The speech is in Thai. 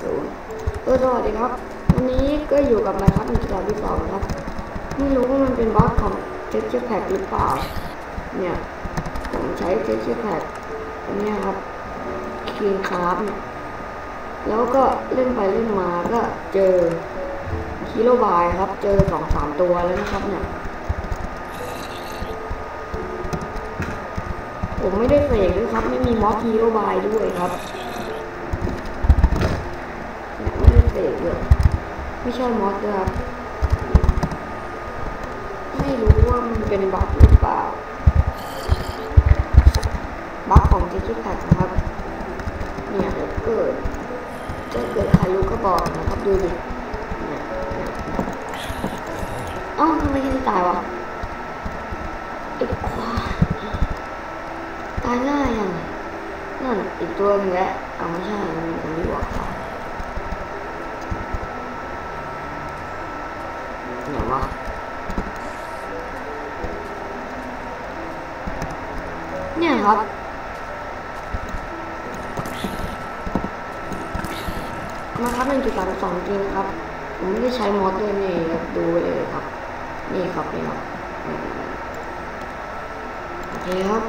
ศูนย์เออสวัสดีครับ วันนี้ก็อยู่กับนายครับในกิจกรรมที่สองครับ ไม่รู้ว่ามันเป็นบั๊กของเท็กเจอร์แพ็หรือเปล่า เนี่ย ผมใช้เท็กเจอร์แพ็อันเนี้ยครับคีนคราฟเนี่ย แล้วก็เล่นไปเล่นมาก็เจอฮีโรบายครับ เจอสองสามตัวแล้วนะครับเนี่ย ผมไม่ได้เฟกด้วยครับ ไม่มีมอสฮีโรบายด้วยครับเนี่ยไม่ได้ เลยไม่ใช่มอสครับ ไม่รู้ว่ามันเป็นบักหรือเปล่า บักของจิกิแพคนะครับ เนี่ยเกิดถ้าเกิดใครรู้ก็บอกนะครับดูดิเนี่ยเนี่ยเอ้าทำไมแค่นี้ตายวะไอ้ควาตายง่ายยังนั่นอีกตัวนึงแหละเอาไม่ใช่มันมันไม่บอกตาย เนี่ยวะเนี่ยครับมาครับเป็นจุดสามสองจริงครับ ผมไม่ได้ใช้มอสด้วยนี่ครับดูเลยครับ นี่ครับนี่ครับโอเคครับ